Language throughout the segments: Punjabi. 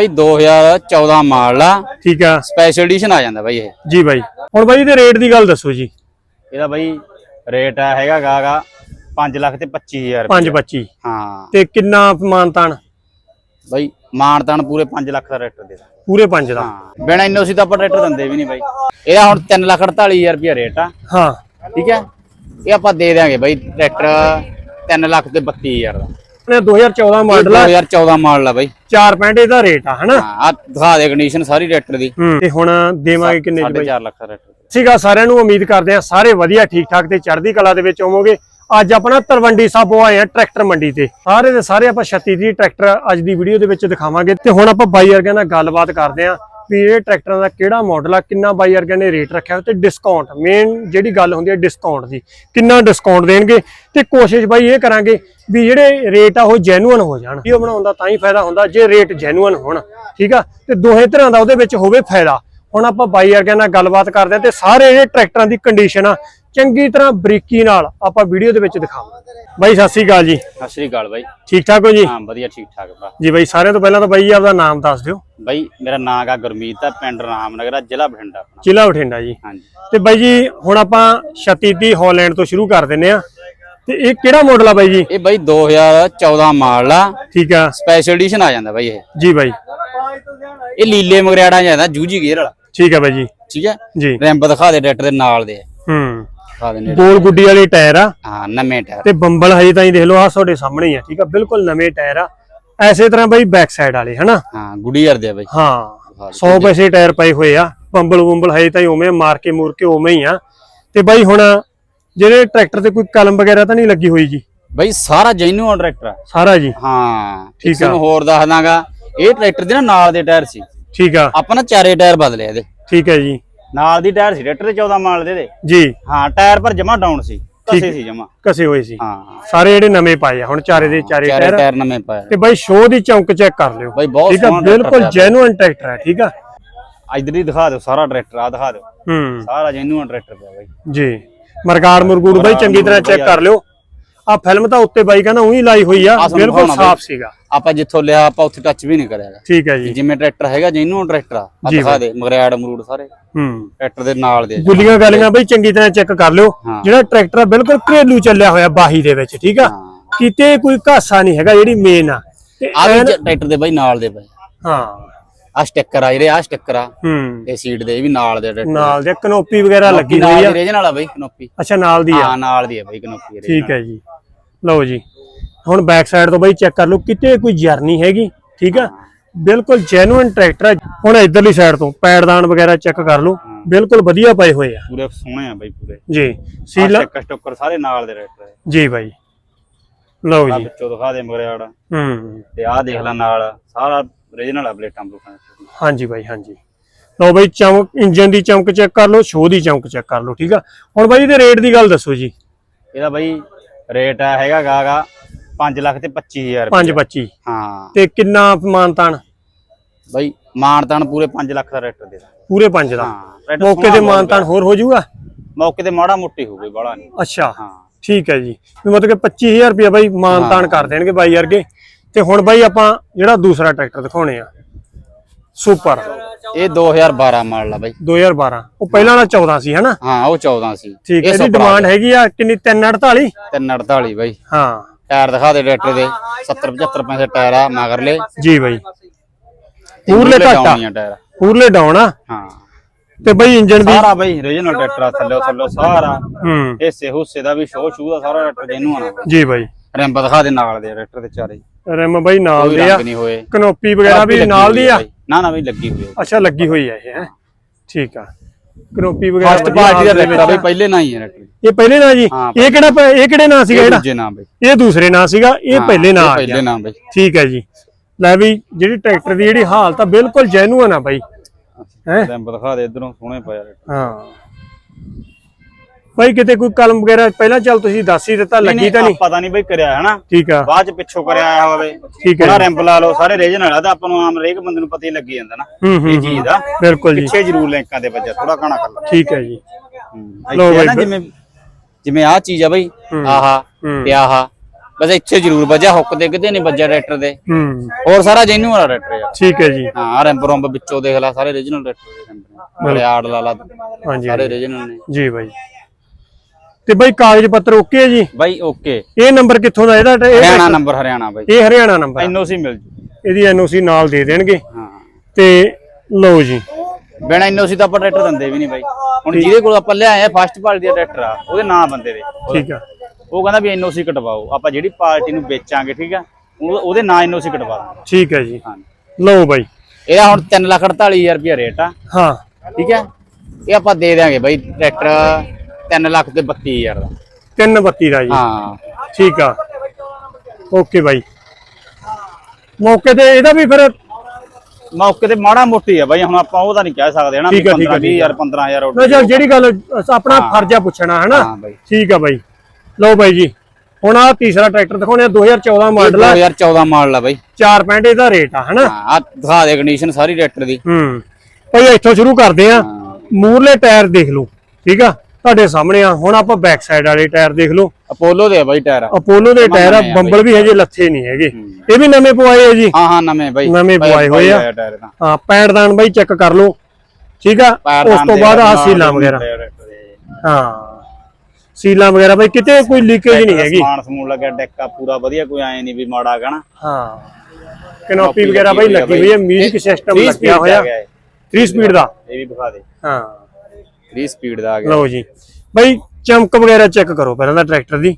ਬਾਈ 2014 ਮਾਡਲ ਆ। ਠੀਕ ਆ। ਸਪੈਸ਼ਲ ਐਡੀਸ਼ਨ ਆ ਜਾਂਦਾ ਬਾਈ ਇਹ। ਜੀ ਬਾਈ। ਹੁਣ ਬਾਈ ਇਹਦੇ ਰੇਟ ਦੀ ਗੱਲ ਦੱਸੋ ਜੀ। ਇਹਦਾ ਬਾਈ ਰੇਟ ਆ ਹੈਗਾ ਗਾਗਾ 5 ਲੱਖ ਤੇ 25000 ਰੁਪਏ 525 ਹਾਂ। ਤੇ ਕਿੰਨਾ ਮਾਨਤਾਨ ਬਾਈ ਮਾਨਤਾਨ ਪੂਰੇ 5 ਲੱਖ ਦਾ ਰੇਟ ਦੇ ਦਾਂ। ਪੂਰੇ 5 ਦਾ। ਹਾਂ। ਬਿਨਾ ਇੰਨੋ ਸੀ ਤਾਂ ਆਪਾਂ ਰੇਟ ਦਿੰਦੇ ਵੀ ਨਹੀਂ ਬਾਈ। ਇਹਦਾ ਹੁਣ 3 ਲੱਖ 48000 ਰੁਪਏ ਰੇਟ ਆ। ਹਾਂ। ਠੀਕ ਹੈ ਇਹ ਆਪਾਂ ਦੇ ਦਿਆਂਗੇ ਬਾਈ ਟਰੈਕਟਰ 3 ਲੱਖ ਤੇ 32000 ਦਾ। ਇਹ 2014 ਮਾਡਲ ਆ 2014 ਮਾਡਲ ਆ ਬਾਈ। 4.5 ਇਹਦਾ ਰੇਟ ਆ ਹਨਾ? ਹਾਂ ਆ ਦਿਖਾ ਦੇ ਕੰਡੀਸ਼ਨ ਸਾਰੀ ਟਰੈਕਟਰ ਦੀ। ਤੇ ਹੁਣ ਦੇਵਾਂਗੇ ਕਿੰਨੇ ਚ ਬਾਈ? 4.5 ਲੱਖ ਦਾ ਟਰੈਕਟਰ ਸੀਗਾ ਸਾਰਿਆਂ ਨੂੰ ਉਮੀਦ ਕਰਦੇ ਆ ਸਾਰੇ ਵਧੀਆ ਠੀਕ ਠਾਕ ਤੇ ਚੜ੍ਹਦੀ ਕਲਾ ਦੇ ਵਿੱਚ ਹੋਵੋਗੇ। ਅੱਜ ਆਪਣਾ ਤਲਵੰਡੀ ਸਾਬੋ ਆਏ ਆ ਟਰੈਕਟਰ ਮੰਡੀ ਤੇ। ਸਾਰੇ ਦੇ ਸਾਰੇ ਆਪਾਂ 36 ਦੀ ਟਰੈਕਟਰ ਅੱਜ ਦੀ ਵੀਡੀਓ ਦੇ ਵਿੱਚ ਦਿਖਾਵਾਂਗੇ। ਤੇ ਹੁਣ ਆਪਾਂ ਬਾਈ ਵਰਗਿਆਂ ਨਾਲ ਗੱਲਬਾਤ ਕਰਦੇ ਆ। ਵੀ ਇਹ ਟਰੈਕਟਰਾਂ ਦਾ ਕਿਹੜਾ ਮਾਡਲ ਆ, ਕਿੰਨਾ ਬਾਈ ਵਰਗਿਆਂ ਨੇ ਰੇਟ ਰੱਖਿਆ ਹੋਇਆ ਤੇ ਡਿਸਕਾਊਂਟ ਮੇਨ ਜਿਹੜੀ ਗੱਲ ਹੁੰਦੀ ਹੈ ਡਿਸਕਾਊਂਟ ਦੀ, ਕਿੰਨਾ ਡਿਸਕਾਊਂਟ ਦੇਣਗੇ ਤੇ ਕੋਸ਼ਿਸ਼ ਬਾਈ ਇਹ ਕਰਾਂਗੇ ਵੀ ਜਿਹੜੇ ਰੇਟ ਆ ਉਹ ਜੈਨੂਅਨ ਹੋ ਜਾਣ। ਵੀਡੀਓ ਬਣਾਉਣ ਦਾ ਤਾਂ ਹੀ ਫਾਇਦਾ ਹੁੰਦਾ, ਜੇ ਰੇਟ ਜੈਨੂਅਨ ਹੋਣ, ਠੀਕ ਆ? ਤੇ ਦੋਹੇ ਤਰ੍ਹਾਂ ਦਾ ਉਹਦੇ ਵਿੱਚ ਹੋਵੇ ਫਾਇਦਾ। ਹੁਣ ਆਪਾਂ ਬਾਈ ਵਰਗਿਆਂ ਨਾਲ ਗੱਲਬਾਤ ਕਰਦੇ ਹਾਂ ਤੇ ਸਾਰੇ ਇਹ ਟਰੈਕਟਰਾਂ ਦੀ ਕੰਡੀਸ਼ਨ ਆ ਚੰਗੀ ਤਰ੍ਹਾਂ ਬਰੀਕੀ ਨਾਲ ਆਪਾਂ ਵੀਡੀਓ ਦੇ ਵਿੱਚ ਦਿਖਾਵਾਂਗੇ। ਬਾਈ ਸਤਿ ਸ੍ਰੀ ਅਕਾਲ ਜੀ। ਸਤਿ ਸ਼੍ਰੀ ਅਕਾਲ ਬਾਈ। ਠੀਕ ਠਾਕ ਹੋ ਜੀ? ਹਾਂ ਵਧੀਆ ਠੀਕ ਠਾਕ ਬਾ ਜੀ ਬਾਈ ਸਾਰਿਆਂ ਤੋਂ ਪਹਿਲਾਂ ਤਾਂ ਬਾਈ ਆਪਦਾ ਨਾਮ ਦੱਸ ਦਿਓ। ਬਾਈ ਮੇਰਾ ਨਾਮ ਆ ਗੁਰਮੀਤ ਆ ਪਿੰਡ ਰਾਮਨਗਰ ਆ ਜ਼ਿਲ੍ਹਾ ਬਠਿੰਡਾ ਆਪਣਾ। ਜ਼ਿਲ੍ਹਾ ਬਠਿੰਡਾ ਜੀ। ਹਾਂਜੀ। ਤੇ ਬਾਈ ਜੀ ਹੁਣ ਆਪਾਂ 36 ਦੀ ਹਾਲੈਂਡ ਤੋਂ ਸ਼ੁਰੂ ਕਰ ਦਿੰਨੇ ਆ। ਤੇ ਇਹ ਕਿਹੜਾ ਮਾਡਲ ਆ ਬਾਈ ਜੀ? ਇਹ ਬਾਈ 2014 ਮਾਡਲ ਆ। ਠੀਕ ਆ। ਸਪੈਸ਼ਲ ਐਡੀਸ਼ਨ ਆ ਜਾਂਦਾ ਬਾਈ ਇਹ। ਜੀ ਬਾਈ। ਇਹ ਲੀਲੇ ਮਗਰਿਆੜਾ ਜਾਂਦਾ ਜੂਜੀ ਗੇਅਰ ਵਾਲਾ। ਠੀਕ ਆ ਬਾਈ ਜੀ। ਠੀਕ ਹੈ ਜੀ। ਰੈਂਪ ਦਿਖਾ ਦੇ ਟਰੈਕਟਰ ਦੇ ਨਾਲ ਦੇ। ਹੂੰ। ਦਿਖਾ ਦੇ ਨੇੜੇ ਗੋਲ ਗੁੱਡੀ ਵਾਲੇ ਟਾਇਰ ਆ। ਹਾਂ ਨਵੇਂ ਟਾਇਰ। ਤੇ ਬੰਬਲ ਹਜੇ ਤਾਂ ਹੀ ਦੇਖ ਲਓ ਆ ਤੁਹਾਡੇ ਸਾਹਮਣੇ ਹੀ ਆ ਠੀਕ ਆ? ਬਿਲਕੁਲ ਨਵੇਂ ਟਾਇਰ ਆ। ਐਸੇ ਤਰ੍ਹਾਂ ਬਾਈ ਬੈਕ ਸਾਈਡ ਵਾਲੇ ਹਨਾ? ਹਾਂ ਗੁੱਡੀ ਯਾਰ ਦੇ ਬਾਈ। ਹਾਂ 100 ਪੈਸੇ ਟਾਇਰ ਪਏ ਹੋਏ ਆ। ਬੰਬਲ ਬੰਬਲ ਹਜੇ ਤਾਂ ਹੀ ਉਵੇਂ ਮਾਰ ਕੇ ਮੂਰ ਕੇ ਉਵੇਂ ਹੀ ਆ। ਤੇ ਬਾਈ ਹੁਣ ਜਿਹੜੇ ਟਰੈਕਟਰ ਤੇ ਕੋਈ ਕਲਮ ਵਗੈਰਾ ਤਾਂ ਨਹੀਂ ਲੱਗੀ ਹੋਈ ਜੀ? ਬਾਈ ਸਾਰਾ ਜੈਨੂਅਨ ਟਰੈਕਟਰ ਆ। ਸਾਰਾ ਜੀ? ਹਾਂ ਠੀਕ ਆ। ਹੋਰ ਦੱਸ ਦਾਂਗਾ। ਇਹ ਟਰੈਕਟਰ ਦੇ ਨਾਲ ਦੇ ਟਾਇਰ ਸੀ। ਠੀਕ ਆ। ਆਪਾਂ ਨਾ ਚਾਰੇ ਟਾਇਰ ਬਦਲੇ ਇਹਦੇ। ਠੀਕ ਹੈ ਜੀ। ਨਾਲ ਦੀ ਟਾਇਰ ਸੀ ਟਰੈਕਟਰ ਦੇ 14 ਮਾਡਲ ਦੇ ਦੇ। ਜੀ। ਹਾਂ ਟਾਇਰ ਪਰ ਜਮਾ ਡਾਊਨ ਸੀ ਕਸੇ ਸੀ ਜਮਾ। ਕਸੇ ਹੋਏ ਸੀ। ਹਾਂ। ਸਾਰੇ ਜਿਹੜੇ ਨਵੇਂ ਪਾਏ ਆ ਹੁਣ ਚਾਰੇ ਦੇ ਚਾਰੇ ਟਾਇਰ ਟਾਇਰ ਨਵੇਂ ਪਾਏ ਤੇ ਬਾਈ ਸ਼ੋਅ ਦੀ ਚੌਂਕ ਚੈੱਕ ਕਰ ਲਿਓ। ਬਾਈ ਬਹੁਤ ਠੀਕ ਆ ਬਿਲਕੁਲ। ਜੈਨੂਇਨ ਟਰੈਕਟਰ ਹੈ ਠੀਕ ਆ? ਇਧਰ ਹੀ ਦਿਖਾ ਦਿਓ ਸਾਰਾ ਟਰੈਕਟਰ ਆ ਦਿਖਾ ਦਿਓ। ਹੂੰ। ਸਾਰਾ ਜੈਨੂਅਨ ਟਰੈਕਟਰ ਪਿਆ ਬਾਈ। ਜੀ। ਮਰਗਾੜ ਮੁਰਗੂੜ ਬਾਈ ਚੰਗੀ ਤਰ੍ਹਾਂ ਚੈੱਕ ਕਰ ਲਿਓ। ਆ ਫਿਲਮ ਤਾਂ ਉੱਤੇ ਬਾਈ ਕਹਿੰਦਾ ਉਹੀ ਲਾਈ ਹੋਈ ਆ ਬਿਲਕੁਲ ਸਾਫ਼। ਸੀਗਾ। ਆਪਾਂ ਜਿੱਥੋਂ ਲਿਆ ਆਪਾਂ ਉੱਥੇ ਟੱਚ ਵੀ ਨਹੀਂ ਕਰਿਆਗਾ। ਠੀਕ ਹੈ ਜੀ। ਜਿਵੇਂ ਟਰੈਕਟਰ ਹੈਗਾ ਜੈਨੂਅਨ ਟਰੈਕਟਰ ਆ। ਦਿਖਾ ਦੇ ਮਗਰਿਆੜ ਮਰੂੜ ਸਾਰੇ। ਹੂੰ। ਟਰੈਕਟਰ ਦੇ ਨਾਲ ਦੇ ਆ। ਗੁੱਲੀਆਂ ਗਾਲੀਆਂ ਬਈ ਚੰਗੀ ਤਰ੍ਹਾਂ ਚੈੱਕ ਕਰ ਲਿਓ। ਜਿਹੜਾ ਟਰੈਕਟਰ ਆ ਬਿਲਕੁਲ ਘਰੇਲੂ ਚੱਲਿਆ ਹੋਇਆ ਬਾਹੀ ਦੇ ਵਿੱਚ ਠੀਕ ਆ? ਕਿਤੇ ਕੋਈ ਘਾਸਾ ਨਹੀਂ ਹੈਗਾ ਜਿਹੜੀ ਮੇਨ ਆ। ਤੇ ਆ ਵੀ ਟਰੈਕਟਰ ਦੇ ਬਾਈ ਨਾਲ ਦੇ ਬਾਈ। ਹਾਂ। ਆ ਸਟicker ਆ ਜਿਹੜੇ ਆ ਸਟicker ਆ। ਹੂੰ। ਇਹ ਸੀਟ ਦੇ ਵੀ ਨਾਲ ਦੇ ਨਾਲ ਦੇ ਕਨੋਪੀ ਵਗੈਰਾ ਲੱਗੀ ਨਾਲ ਹੋਈ ਦੀ ਆ ਰੇਜਨ ਵਾਲਾ ਬਾਈ ਕਨੋਪੀ। ਅੱਛਾ ਨਾਲ ਦੀ ਆ। ਹਾਂ ਨਾਲ ਦੀ ਹੈ ਬਾਈ ਕਨੋਪੀ ਠੀਕ ਹੈ ਜੀ। ਲਓ ਜੀ। ਹੁਣ ਬੈਕ ਸਾਈਡ ਤੋਂ ਬਈ ਚੈੱਕ ਕਰ ਲਓ ਕਿਤੇ ਕੋਈ ਜਰਨੀ ਹੈਗੀ ਠੀਕ ਆ? ਬਿਲਕੁਲ ਜੈਨੂਇਨ ਟਰੈਕਟਰ ਆ ਹੁਣ ਇਧਰਲੀ ਸਾਈਡ ਤੋਂ ਪੈੜਦਾਨ ਵਗੈਰਾ ਚੈੱਕ ਕਰ ਲਓ ਬਿਲਕੁਲ ਵਧੀਆ ਪਏ ਹੋਏ ਆ। ਪੂਰੇ ਸੋਹਣੇ ਆ ਬਾਈ ਪੂਰੇ। ਜੀ ਸੀਲਾ ਸਟicker ਸਟੁੱਕਰ ਸਾਰੇ ਨਾਲ ਦੇ ਟਰੈਕਟਰ ਜੀ ਬਾਈ। ਲਓ ਜੀ। ਵਿੱਚੋਂ ਦਿਖਾ ਦੇ ਮਗਰਿਆੜ ਹੂੰ। ਤੇ ਆਹ ਦੇਖ ਲੈ ਨਾਲ ਸਾਰਾ ਰੀਜਨਲ ਆ ਪਲੇਟਾਂ ਬਲੂਟਾਂ ਹਾਂਜੀ ਬਾਈ ਹਾਂਜੀ। ਲਓ ਬਾਈ ਚਮਕ ਇੰਜਨ ਦੀ ਚਮਕ ਚੈੱਕ ਕਰ ਲਓ ਸ਼ੋਅ ਦੀ ਚਮਕ ਚੈੱਕ ਕਰ ਲਓ ਠੀਕ ਆ? ਹੁਣ ਬਾਈ ਇਹਦੇ ਰੇਟ ਦੀ ਗੱਲ ਦੱਸੋ ਜੀ। ਇਹਦਾ ਬਾਈ ਰੇਟ ਆ ਹੈਗਾ ਗਾਗਾ 5 ਲੱਖ ਤੇ 25000 ਰੁਪਏ 525 ਹਾਂ। ਤੇ ਕਿੰਨਾ ਮਾਨਤਾਨ ਬਾਈ ਮਾਨਤਾਨ ਪੂਰੇ 5 ਲੱਖ ਦਾ ਰੇਟ ਦੇ ਦਾਂ ਪੂਰੇ 5 ਦਾ? ਮੌਕੇ ਤੇ ਮਾਨਤਾਨ ਹੋਰ ਹੋ ਜਾਊਗਾ? ਮੌਕੇ ਤੇ ਮਾੜਾ ਮੋਟੀ ਹੋ ਗਈ ਬਾਲਾ ਨਹੀਂ। ਅੱਛਾ। ਹਾਂ। ਠੀਕ ਹੈ ਜੀ। ਵੀ ਮਤਲਬ ਕਿ 25000 ਰੁਪਏ ਬਾਈ ਮਾਨਤਾਨ ਕਰ ਦੇਣਗੇ ਬਾਈ ਵਰਗੇ। ਤੇ ਹੁਣ ਬਾਈ ਆਪਾਂ ਜਿਹੜਾ ਦੂਸਰਾ ਟਰੈਕਟਰ ਦਿਖਾਉਣੇ ਆ। ਸੁਪਰ ਇਹ 2012 ਮਾਡਲ ਆ ਬਾਈ। 2012 ਉਹ ਪਹਿਲਾਂ ਵਾਲਾ 14 ਸੀ ਹਨਾ? ਹਾਂ ਉਹ 14 ਸੀ। ਠੀਕ ਹੈ ਇਹ ਇਹਦੀ ਡਿਮਾਂਡ ਹੈਗੀ ਆ ਕਿੰਨੀ? 348 348 ਬਾਈ। ਹਾਂ। ਟਾਇਰ ਦਿਖਾ ਦੇ ਟਰੈਕਟਰ ਦੇ। 70 75 ਪੈਸੇ ਟਾਇਰ ਆ ਮਗਰਲੇ। ਜੀ ਬਾਈ। ਪੂਰਲੇ ਘੱਟ ਪੂਰਲੇ ਡਾਉਨ ਆ। ਹਾਂ। ਤੇ ਬਾਈ ਇੰਜਨ ਵੀ ਸਾਰਾ ਬਾਈ ਰੀਜਨਲ ਟਰੈਕਟਰ ਆ ਥੱਲੇ ਥੱਲੇ ਸਾਰਾ। ਹੂੰ। ਹਿੱਸੇ ਹੁੱਸੇ ਦਾ ਵੀ ਸ਼ੋ ਸ਼ੂ ਦਾ ਸਾਰਾ ਟਰੈਕਟਰ ਜਿਹਨੂੰ ਆਣਾ ਜੀ ਬਾਈ। ਰੈਂਪ ਦਿਖਾ ਦੇ ਨਾਲ ਦੇ ਟਰੈਕਟਰ ਦੇ ਚਾਰੇ। ਰਿਮ ਬਾਈ ਨਾਲ ਦੇ ਆ। ਕਨੋਪੀ ਵਗੈਰਾ ਵੀ ਨਾਲ ਦੀ ਆ। ਨਾ ਨਾ ਬਾਈ ਲੱਗੀ ਹੋਈ ਹੈ ਅੱਛਾ ਲੱਗੀ ਹੋਈ ਆ ਇਹ ਹੈ? ਠੀਕ ਆ। ਕਨੋਪੀ ਵਗੈਰਾ ਫਸਟ ਪਾਰਟੀ ਦਾ ਆ ਬਾਈ। ਪਹਿਲੇ ਨਾ ਹੀ ਹੈ ਟਰੈਕਟਰ ਇਹ ਪਹਿਲੇ ਨਾਂ ਜੀ? ਹਾਂ, ਇਹ ਕਿਹੜਾ ਇਹ ਕਿਹੜੇ ਨਾਂ ਸੀਗਾ ਜਿਹੜਾ? ਦੂਜੇ ਨਾਮ ਬਾਈ। ਇਹ ਦੂਸਰੇ ਨਾਂ ਸੀਗਾ ਇਹ ਹਾਂ, ਪਹਿਲੇ ਨਾਂ ਆ ਪਹਿਲੇ ਨਾਮ ਬਾਈ। ਠੀਕ ਹੈ ਜੀ। ਲੈ ਵੀ ਜਿਹੜੀ ਟਰੈਕਟਰ ਦੀ ਜਿਹੜੀ ਹਾਲਤ ਆ ਬਿਲਕੁਲ ਜੈਨੂਅਨ ਆ ਬਾਈ। ਹੈ? ਦਿਖਾ ਦੇ ਇਧਰੋਂ ਸੋਹਣੇ ਪਿਆ ਹਾਂ। ਬਾਈ ਕਿਤੇ ਕੋਈ ਕਲਮ ਵਗੈਰਾ ਪਹਿਲਾਂ ਚੱਲ ਤੁਸੀਂ ਦੱਸ ਹੀ ਦਿੱਤਾ ਲੱਗੀ ਤਾਂ ਨਹੀਂ? ਪਤਾ ਨਹੀਂ ਬਾਈ ਕਰਿਆ ਹੈ ਨਾ ਠੀਕ ਆ। ਬਾਅਦ ਚ ਪਿੱਛੋਂ ਕਰਿਆ ਆਇਆ ਹੋਵੇ। ਠੀਕ ਹੈ ਰੈਂਪ ਲਾ ਲਓ ਸਾਰੇ ਰੀਜਨਲ ਆ ਤਾਂ ਆਪਾਂ ਨੂੰ ਆਮ ਹਰੇਕ ਬੰਦੇ ਨੂੰ ਪਤਾ ਹੀ ਲੱਗੀ ਜਾਂਦਾ ਨਾ। ਇਹ ਚੀਜ਼ ਦਾ ਬਿਲਕੁਲ ਜੀ। ਪਿੱਛੇ ਜ਼ਰੂਰ ਲਿੰਕਾਂ ਦੇ ਵੱਜਾ ਥੋੜਾ ਘਣਾ ਕਰ ਲਾ ਠੀਕ ਹੈ ਜੀ। ਲੋ ਲਓ ਬਾਈ, ਜਿਵੇਂ ਜਿਵੇਂ ਆਹ ਚੀਜ਼ ਆ ਬਈ ਆਹਾ। ਤੇ ਆਹਾ ਬਸ ਇੱਥੇ ਜ਼ਰੂਰ ਵੱਜਿਆ ਹੁੱਕ ਤੇ ਕਿਤੇ ਨਹੀਂ ਵੱਜਿਆ ਟਰੈਕਟਰ ਦੇ। ਹੂੰ। ਹੋਰ ਸਾਰਾ ਜੈਨੂਅਲ ਆ ਟਰੈਕਟਰ ਯਾਰ ਠੀਕ ਹੈ ਜੀ। ਹਾਂ ਰੈਂਪ ਰੰਪ ਵਿੱਚੋਂ ਦੇਖ ਲੈ ਸਾਰੇ ਰੀਜਨਲ ਟਰੈਕਟਰ ਦੇ ਬਲਿਆੜ ਲਾ ਲਾ ਹਾਂਜੀ ਸਾਰੇ ਰੀਜਨਲ ਨੇ। ਜੀ ਬਾਈ। ਤੇ ਬਾਈ ਕਾਗਜ਼ ਪੱਤਰ ਓਕੇ ਜੀ? ਬਾਈ ਓਕੇ। ਇਹ ਨੰਬਰ ਕਿੱਥੋਂ ਦਾ ਇਹਦਾ? ਇਹ ਹਰਿਆਣਾ ਨੰਬਰ? ਹਰਿਆਣਾ ਬਾਈ। ਇਹ ਹਰਿਆਣਾ ਨੰਬਰ ਐਨਓਸੀ ਮਿਲ ਜੂ। ਇਹਦੀ ਐਨਓਸੀ ਨਾਲ ਦੇ ਦੇਣਗੇ। ਹਾਂ। ਤੇ ਲਓ ਜੀ। ਬਿਨਾ ਐਨਓਸੀ ਤਾਂ ਆਪਾਂ ਟਰੈਕਟਰ ਦਿੰਦੇ ਵੀ ਨਹੀਂ ਬਾਈ। ਹੁਣ ਜਿਹਦੇ ਕੋਲ ਆਪਾਂ ਲਿਆਏ ਆ ਫਸਟ ਪਾਰਟੀ ਦਾ ਟਰੈਕਟਰ ਆ ਉਹਦੇ ਨਾਂ ਬੰਦੇ ਦੇ। ਠੀਕ ਆ। ਉਹ ਕਹਿੰਦਾ ਵੀ ਐਨਓਸੀ ਕਟਵਾਓ। ਆਪਾਂ ਜਿਹੜੀ ਪਾਰਟੀ ਨੂੰ ਵੇਚਾਂਗੇ ਠੀਕ ਆ ਉਹ- ਉਹਦੇ ਨਾਂ ਐਨਓਸੀ ਕਟਵਾ ਦਾਂਗੇ। ਠੀਕ ਹੈ ਜੀ। ਹਾਂ ਲਓ ਬਾਈ। ਇਹਦਾ ਹੁਣ 348000 ਰੁਪਏ ਰੇਟ ਆ। ਹਾਂ। ਠੀਕ ਹੈ ਇਹ ਆਪਾਂ ਦੇ ਦਿਆਂਗੇ ਬਾਈ ਟਰੈਕਟਰ। 3 ਲੱਖ ਤੇ 32000 ਦਾ। 332 ਦਾ ਜੀ। ਹਾਂ। ਠੀਕ ਆ। Okay bye. ਮੌਕੇ ਤੇ ਇਹਦਾ ਵੀ ਫਿਰ ਮੌਕੇ ਤੇ ਮਾੜਾ ਮੋਟੀ ਆ ਬਾਈ ਹੁਣ ਆਪਾਂ ਉਹਦਾ ਨਹੀਂ ਕਹਿ ਸਕਦੇ ਹਨਾ ਠੀਕ ਆ, ਠੀਕ ਆ, 15 20000 15000 ਨਾ ਚੱਲ ਜਿਹੜੀ ਗੱਲ ਆਪਣਾ ਫਰਜ਼ ਆ ਪੁੱਛਣਾ ਹੈ ਨਾ ਹਾਂ ਬਾਈ। ਠੀਕ ਆ ਬਾਈ। ਲਓ ਬਾਈ ਜੀ ਹੁਣ ਆ ਤੀਸਰਾ ਟਰੈਕਟਰ ਦਿਖਾਉਣੇ ਆ 2014 ਮਾਡਲ ਆ। 2014 ਮਾਡਲ ਆ ਬਾਈ। 4.5 ਇਹਦਾ ਰੇਟ ਆ ਹਨਾ? ਆ ਦਿਖਾ ਦੇ ਕੰਡੀਸ਼ਨ ਸਾਰੀ ਟਰੈਕਟਰ ਦੀ। ਹੂੰ। ਭਾਈ ਇੱਥੋਂ ਸ਼ੁਰੂ ਕਰਦੇ ਆ। ਮੂਰਲੇ ਟਾਇਰ ਦੇਖ ਲਓ ਠੀਕ ਆ? ਤੁਹਾਡੇ ਸਾਹਮਣੇ ਆ। ਹੁਣ ਆਪਾਂ ਬੈਕ ਸਾਈਡ ਵਾਲੇ ਟਾਇਰ ਦੇਖ ਲਓ। ਅਪੋਲੋ ਦੇ ਆ ਬਾਈ ਟਾਇਰ ਅਪੋਲੋ ਦੇ ਟਾਇਰ ਆ ਬੰਬਲ ਵੀ ਹਜੇ ਲੱਥੇ ਨਹੀਂ ਹੈਗੇ। ਇਹ ਵੀ ਨਵੇਂ ਪਵਾਏ ਆ ਜੀ। ਹਾਂ ਹਾਂ ਨਵੇਂ ਬਾਈ। ਨਵੇਂ ਪਵਾਏ ਹੋਏ ਆ। ਹਾਂ ਪੈੜਦਾਨ ਬਾਈ ਚੈੱਕ ਕਰ ਲਓ। ਠੀਕ ਆ? ਉਸ ਤੋਂ ਬਾਅਦ ਆ ਸੀਲਾਂ ਵਗੈਰਾ। ਹਾਂ। ਸੀਲਾਂ ਵਗੈਰਾ ਬਾਈ ਕਿਤੇ ਕੋਈ ਲੀਕੇਜ ਨਹੀਂ ਹੈਗੀ। ਸਮਾਨ ਸਮੂਨ ਲੱਗਿਆ ਡੈਕਾ ਪੂਰਾ ਵਧੀਆ ਕੋਈ ਐ ਨਹੀਂ ਵੀ ਮਾੜਾ ਹੈਗਾ ਨਾ। ਹਾਂ। ਕਨੋਪੀ ਵਗੈਰਾ ਬਾਈ ਲੱਗੀ ਹੋਈ ਹੈ ਮਿਊਜ਼ਿਕ ਸਿਸਟਮ ਲੱਗਿਆ ਹੋਇਆ। ਦਾ ਗਿਆ ਇਹ। 3 ਸਪੀਡ ਦਾ। ਇਹ ਵੀ ਦਿਖਾ ਦੇ। ਹਾਂ। 3 ਸਪੀਡ ਦਾ ਆ ਗਿਆ। ਲਓ ਜੀ। ਬਾਈ ਚਮਕ ਵਗੈਰਾ ਚੈੱਕ ਕਰੋ ਪਹਿਲਾਂ ਤਾਂ ਟਰੈਕਟਰ ਦੀ।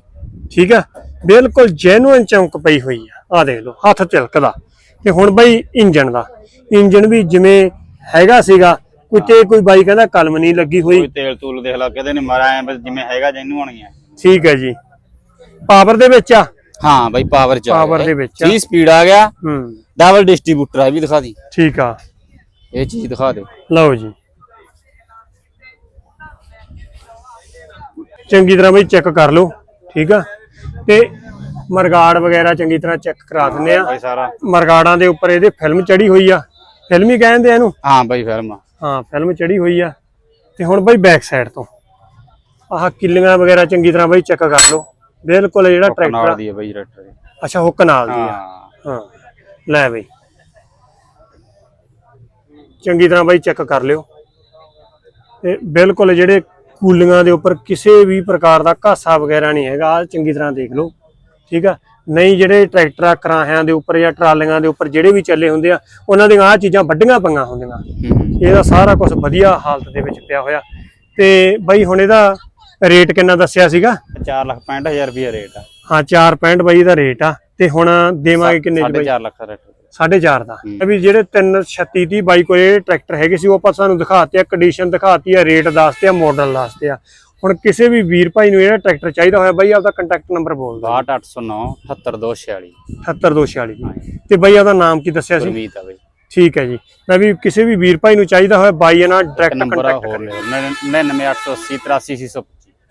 ਠੀਕ ਆ? ਬਿਲਕੁਲ ਜੈਨੂਇਨ ਚਮਕ ਪਈ ਹੋਈ ਆ। ਆ ਦੇਖ ਲਓ ਹੱਥ ਤਿਲਕਦਾ। ਤੇ ਹੁਣ ਬਾਈ ਇੰਜਨ ਦਾ। ਇੰਜਨ ਵੀ ਜਿਵੇਂ ਹੈਗਾ ਸੀਗਾ ਕੋਈ ਤੇ ਕੋਈ ਬਾਈ ਕਹਿੰਦਾ ਕਲਮ ਨਹੀਂ ਲੱਗੀ ਹੋਈ। ਕੋਈ ਤੇਲ ਤੂਲ ਦੇਖ ਲਾ ਕਿਤੇ ਨਹੀਂ ਮਾਰਾ ਐ ਬਸ ਜਿਵੇਂ ਹੈਗਾ ਜੈਨੂੰ ਹੋਣੀ ਹੈ ਠੀਕ ਹੈ ਜੀ। ਪਾਵਰ ਦੇ ਵਿੱਚ ਆ? ਹਾਂ ਬਾਈ ਪਾਵਰ ਚ Power ਦੇ ਵਿੱਚ ਆ। 3 ਸਪੀਡ ਆ ਗਿਆ। ਹੂੰ। ਡਬਲ ਡਿਸਟ੍ਰੀਬਿਊਟਰ ਆ ਵੀ ਦਿਖਾ ਦੀ। ਠੀਕ ਆ। ਇਹ ਚੀਜ਼ ਦਿਖਾ ਦੇ। ਲਓ ਜੀ। ਚੰਗੀ ਤਰ੍ਹਾਂ ਬਈ ਚੈੱਕ ਕਰ ਲਓ ਠੀਕ ਆ? ਤੇ ਮਰਗਾੜ ਵਗੈਰਾ ਚੰਗੀ ਤਰ੍ਹਾਂ ਚੈੱਕ ਕਰਾ ਦਿੰਦੇ ਆ। ਸਾਰਾ। ਮਰਗਾੜਾਂ ਦੇ ਉੱਪਰ ਇਹਦੇ ਫਿਲਮ ਚੜੀ ਹੋਈ ਆ। ਫਿਲਮ ਹੀ ਕਹਿੰਦੇ ਆ ਇਹਨੂੰ? ਹਾਂ ਬਾਈ ਫਿਲਮ ਹਾਂ ਫਿਲਮ ਚੜੀ ਹੋਈ ਆ। ਤੇ ਹੁਣ ਬਈ ਬੈਕ ਸਾਈਡ ਤੋਂ। ਆਹ ਕਿੱਲੀਆਂ ਵਗੈਰਾ ਚੰਗੀ ਤਰ੍ਹਾਂ ਬਈ ਚੈੱਕ ਕਰ ਲਓ। ਬਿਲਕੁਲ ਜਿਹੜਾ ਟਰੈਕਟਰ ਨਾਲ ਦੀ ਹੈ ਬਾਈ ਟਰੈਕਟਰ ਅੱਛਾ ਹੁੱਕ ਨਾਲ ਦੀ ਆ। ਹਾਂ। ਹਾਂ। ਲੈ ਬਈ। ਚੰਗੀ ਤਰ੍ਹਾਂ ਬਾਈ ਚੈੱਕ ਕਰ ਲਿਓ। ਤੇ ਬਿਲਕੁਲ ਜਿਹੜੇ ਕੂਲੀਆਂ ਦੇ ਉੱਪਰ ਕਿਸੇ ਵੀ ਪ੍ਰਕਾਰ ਦਾ ਘਾਸਾ ਵਗੈਰਾ ਨਹੀਂ ਹੈਗਾ। ਚੰਗੀ ਤਰ੍ਹਾਂ ਦੇਖ ਲਓ। ਠੀਕ ਆ? ਨਹੀਂ ਜਿਹੜੇ ਟਰੈਕਟਰਾਂ ਕਰਾਹਿਆਂ ਦੇ ਉੱਪਰ ਜਾਂ ਟਰਾਲੀਆਂ ਦੇ ਉੱਪਰ ਜਿਹੜੇ ਵੀ ਚੱਲੇ ਹੁੰਦੇ ਆ ਉਹਨਾਂ ਦੀਆਂ ਆਹ ਚੀਜ਼ਾਂ ਵੱਡੀਆਂ ਪਈਆਂ ਹੁੰਦੀਆਂ। ਇਹਦਾ ਸਾਰਾ ਕੁਝ ਵਧੀਆ ਹਾਲਤ ਦੇ ਵਿੱਚ ਪਿਆ ਹੋਇਆ। ਤੇ ਬਾਈ ਹੁਣ ਇਹਦਾ ਰੇਟ ਕਿੰਨਾ ਦੱਸਿਆ ਸੀਗਾ? 4 ਲੱਖ 65000 ਰੁਪਏ ਰੇਟ ਆ। ਹਾਂ 4.65 ਬਾਈ ਦਾ ਰੇਟ ਆ। ਤੇ ਹੁਣ ਦੇਵਾਂਗੇ ਕਿੰਨੇ ਚ ਬਾਈ? 4.5 ਲੱਖ ਦਾ ਰੇਟ। ਸਾਢੇ ਚਾਰ ਦਾ। ਵੀ ਜਿਹੜੇ 336 30 ਬਾਈ ਕੋਲ ਇਹ ਟਰੈਕਟਰ ਹੈਗੇ ਸੀ ਉਹ ਆਪਾਂ ਤੁਹਾਨੂੰ ਦਿਖਾਤੇ ਆ ਕੰਡੀਸ਼ਨ ਦਿਖਾਤੀ ਆ ਰੇਟ ਦੱਸਤੇ ਆ ਮਾਡਲ ਦੱਸਤੇ ਆ। ਹੁਣ ਕਿਸੇ ਵੀ ਵੀਰ ਭਾਈ ਨੂੰ ਇਹ ਟਰੈਕਟਰ ਚਾਹੀਦਾ ਹੋਇਆ ਬਾਈ ਆਪਦਾ ਕੰਟੈਕਟ ਨੰਬਰ ਬੋਲ ਦਿਓ। 62809 78246 78246 ਤੇ ਬਾਈ ਆਪਦਾ ਨਾਮ ਕੀ ਦੱਸਿਆ ਸੀ? ਗੁਰਮੀਤ ਆ ਬਾਈ। ਠੀਕ ਹੈ ਜੀ। ਮੈਂ ਵੀ ਕਿਸੇ ਵੀ ਵੀਰ ਭਾਈ ਨੂੰ ਚਾਹੀਦਾ ਹੋਇਆ ਬਾਈ ਨਾਲ ਡਾਇਰੈਕਟ ਕੰਟੈਕਟ ਹੋਰ ਲਿਓ। 99880 83680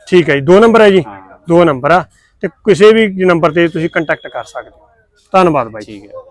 ਠੀਕ ਹੈ ਜੀ। ਦੋ ਨੰਬਰ ਹੈ ਜੀ। ਦੋ ਨੰਬਰ ਆ। ਤੇ ਕਿਸੇ ਵੀ ਨੰਬਰ ਤੇ ਤੁਸੀਂ ਕੰਟੈਕਟ ਕਰ ਸਕਦੇ ਹੋ। ਧੰਨਵਾਦ ਬਾਈ ਠੀਕ ਹੈ।